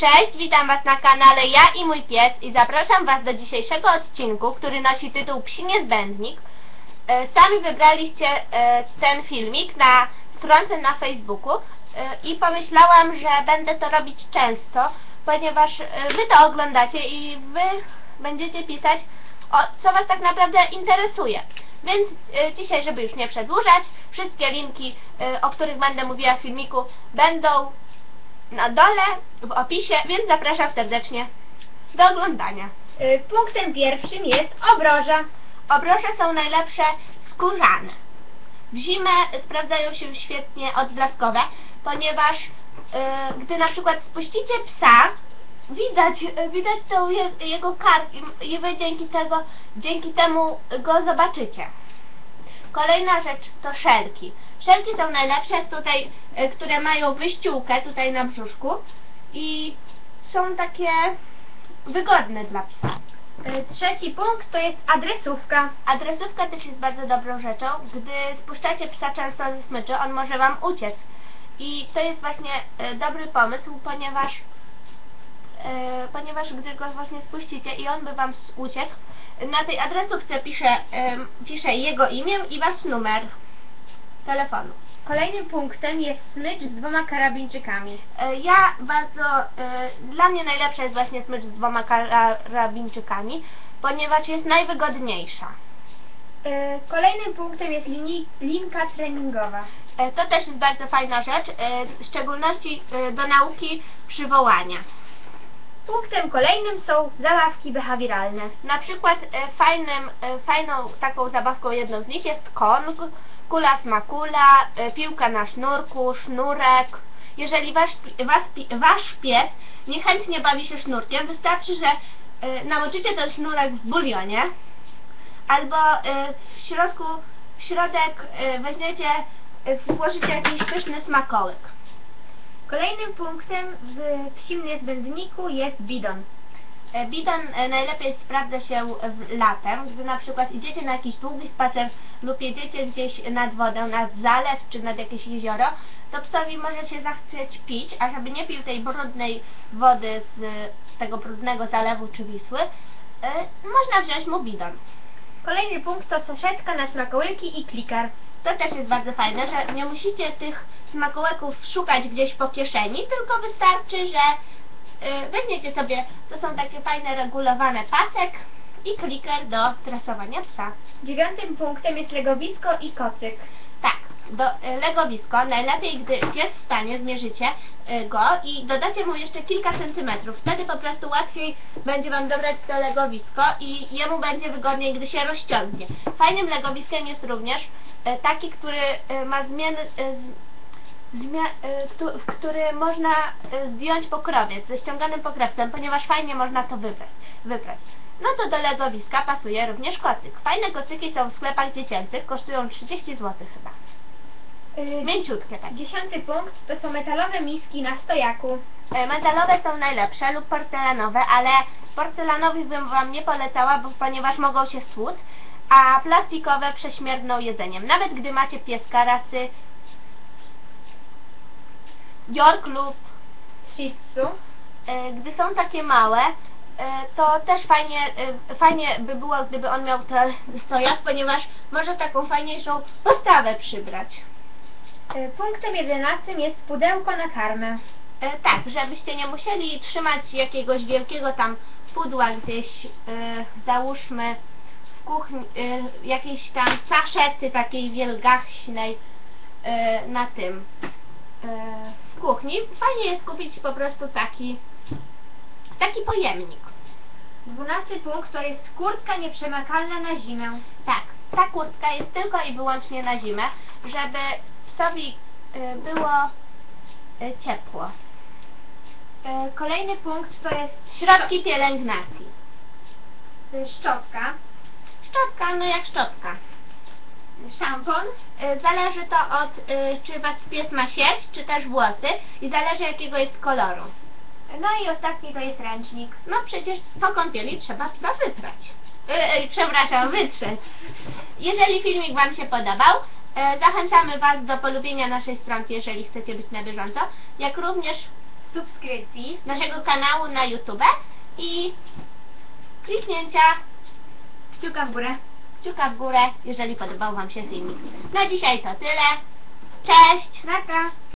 Cześć, witam Was na kanale Ja i mój pies i zapraszam Was do dzisiejszego odcinku, który nosi tytuł Psi Niezbędnik. E, Sami wybraliście e, ten filmik na stronce na Facebooku e, i pomyślałam, że będę to robić często, ponieważ e, Wy to oglądacie i Wy będziecie pisać, o, co Was tak naprawdę interesuje. Więc e, dzisiaj, żeby już nie przedłużać, wszystkie linki, e, o których będę mówiła w filmiku, będą na dole w opisie, więc zapraszam serdecznie do oglądania. Y, Punktem pierwszym jest obroża. Obroże są najlepsze skórzane. W zimę sprawdzają się świetnie odblaskowe, ponieważ e, gdy na przykład spuścicie psa, widać, widać tą je, jego kark i, i wy dzięki, tego, dzięki temu go zobaczycie. Kolejna rzecz to szelki. Szelki są najlepsze tutaj, e, które mają wyściółkę tutaj na brzuszku i są takie wygodne dla psa. Y, Trzeci punkt to jest adresówka. Adresówka też jest bardzo dobrą rzeczą. Gdy spuszczacie psa często ze smyczy, on może Wam uciec. I to jest właśnie e, dobry pomysł, ponieważ e, ponieważ gdy go właśnie spuścicie i on by Wam uciekł, na tej adresówce pisze, em, pisze jego imię i Wasz numer telefonu. Kolejnym punktem jest smycz z dwoma karabinczykami. E, Ja bardzo, e, dla mnie najlepsza jest właśnie smycz z dwoma karabinczykami, ponieważ jest najwygodniejsza. Kolejnym punktem jest linii, linka treningowa. E, To też jest bardzo fajna rzecz, e, w szczególności e, do nauki przywołania. Punktem kolejnym są zabawki behawioralne. Na przykład e, fajnym, e, fajną taką zabawką jedną z nich jest kong, kula smakula, e, piłka na sznurku, sznurek. Jeżeli wasz, was, pi- wasz pies niechętnie bawi się sznurkiem, wystarczy, że e, namoczycie ten sznurek w bulionie albo e, w środku, w środek e, weźmiecie, e, włożycie jakiś pyszny smakołyk. Kolejnym punktem w psim niezbędniku jest bidon. E, Bidon e, najlepiej sprawdza się latem, gdy na przykład idziecie na jakiś długi spacer lub jedziecie gdzieś nad wodę, nad zalew czy nad jakieś jezioro, to psowi może się zachcieć pić, a żeby nie pił tej brudnej wody z tego brudnego zalewu czy Wisły, e, można wziąć mu bidon. Kolejny punkt to saszetka na smakołyki i klikar. To też jest bardzo fajne, że nie musicie tych smakołyków szukać gdzieś po kieszeni, tylko wystarczy, że y, weźmiecie sobie, to są takie fajne regulowane pasek i kliker do tresowania psa. Dziewiątym punktem jest legowisko i kocyk. Tak, do y, legowisko najlepiej, gdy pies wstanie, zmierzycie y, go i dodacie mu jeszcze kilka centymetrów. Wtedy po prostu łatwiej będzie Wam dobrać to legowisko i jemu będzie wygodniej, gdy się rozciągnie. Fajnym legowiskiem jest również taki, który y, ma zmiany, z- Zmia- w który można zdjąć pokrowiec ze ściąganym pokrewcem, ponieważ fajnie można to wybrać. No to do legowiska pasuje również kocyk. Fajne kocyki są w sklepach dziecięcych, kosztują 30 zł chyba. Y, Mięciutkie takie. Dziesiąty punkt to są metalowe miski na stojaku. E, Metalowe są najlepsze lub porcelanowe, ale porcelanowych bym Wam nie polecała, bo, ponieważ mogą się stłuc, a plastikowe prześmierdną jedzeniem. Nawet gdy macie pieska rasy York lub Shih Tzu. e, gdy są takie małe, e, to też fajnie, e, fajnie by było, gdyby on miał ten stojak, ponieważ może taką fajniejszą postawę przybrać. Punktem jedenastym jest pudełko na karmę. Tak, żebyście nie musieli trzymać jakiegoś wielkiego tam pudła gdzieś, załóżmy w kuchni, e, jakiejś tam saszety takiej wielgaśnej e, na tym e, w kuchni. Fajnie jest kupić po prostu taki taki pojemnik. Dwunasty punkt to jest kurtka nieprzemakalna na zimę. Tak, ta kurtka jest tylko i wyłącznie na zimę, żeby psowi było ciepło. Y, Kolejny punkt to jest Środki pielęgnacji. y, szczotka. Szczotka, no jak szczotka. Szampon. Y, Zależy to od, y, czy was pies ma sierść, czy też włosy i zależy jakiego jest koloru. No i ostatni to jest ręcznik. No przecież po kąpieli trzeba psa wyprać. Y, y, przepraszam, wytrzeć. Jeżeli filmik wam się podobał, zachęcamy was do polubienia naszej stronki, jeżeli chcecie być na bieżąco, jak również subskrypcji, naszego kanału na YouTube i kliknięcia kciuka w górę. kciuka w górę, jeżeli podobał Wam się filmik. Na dzisiaj to tyle. Cześć! Naka!